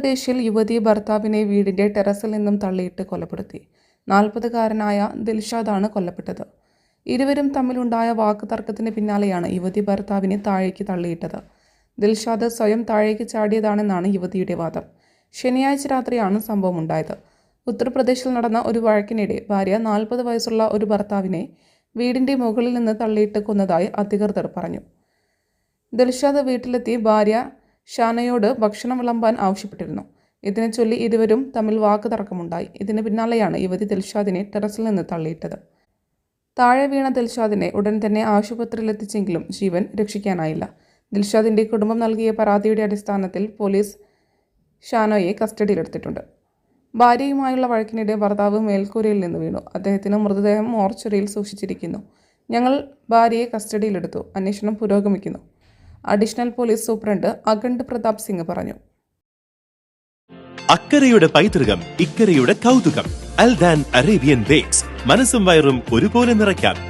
ഉത്തർപ്രദേശിൽ യുവതി ഭർത്താവിനെ വീടിന്റെ ടെറസിൽ നിന്നും തള്ളിയിട്ട് കൊലപ്പെടുത്തി. നാൽപ്പതുകാരനായ ദിൽഷാദാണ് കൊല്ലപ്പെട്ടത്. ഇരുവരും തമ്മിലുണ്ടായ വാക്ക് തർക്കത്തിന് പിന്നാലെയാണ് യുവതി ഭർത്താവിനെ താഴേക്ക് തള്ളിയിട്ടത്. ദിൽഷാദ് സ്വയം താഴേക്ക് ചാടിയതാണെന്നാണ് യുവതിയുടെ വാദം. ശനിയാഴ്ച രാത്രിയാണ് സംഭവം ഉണ്ടായത് ഉത്തർപ്രദേശിൽ നടന്ന ഒരു വഴക്കിനിടെ ഭാര്യ നാൽപ്പത് വയസ്സുള്ള ഒരു ഭർത്താവിനെ വീടിന്റെ മുകളിൽ നിന്ന് തള്ളിയിട്ട് കൊന്നതായി അധികൃതർ പറഞ്ഞു. ദിൽഷാദ് വീട്ടിലെത്തി ഭാര്യ ഷാനയോട് ഭക്ഷണം വിളമ്പാൻ ആവശ്യപ്പെട്ടിരുന്നു. ഇതിനെ ചൊല്ലി ഇരുവരും തമ്മിൽ വാക്ക് തർക്കമുണ്ടായി. ഇതിന് പിന്നാലെയാണ് യുവതി ദിൽഷാദിനെ ടെറസിൽ നിന്ന് തള്ളിയിട്ടത്. താഴെ വീണ ദിൽഷാദിനെ ഉടൻ തന്നെ ആശുപത്രിയിലെത്തിച്ചെങ്കിലും ജീവൻ രക്ഷിക്കാനായില്ല. ദിൽഷാദിന്റെ കുടുംബം നൽകിയ പരാതിയുടെ അടിസ്ഥാനത്തിൽ പോലീസ് ഷാനോയെ കസ്റ്റഡിയിലെടുത്തിട്ടുണ്ട്. ഭാര്യയുമായുള്ള വഴക്കിനിടെ ഭർത്താവ് മേൽക്കൂരയിൽ നിന്ന് വീണു. അദ്ദേഹത്തിന് മൃതദേഹം മോർച്ചറിയിൽ സൂക്ഷിച്ചിരിക്കുന്നു. ഞങ്ങൾ ഭാര്യയെ കസ്റ്റഡിയിലെടുത്തു. അന്വേഷണം പുരോഗമിക്കുന്നു. Additional police superintendent Akhand Pratap Singh പറഞ്ഞു. അക്കരയുടെ പൈതൃകം ഇക്കരയുടെ കൗതുകം അൽദാൻ അറേബ്യൻ ബേക്സ്. മനസ്സും വയറും ഒരുപോലെ നിറയ്ക്കാൻ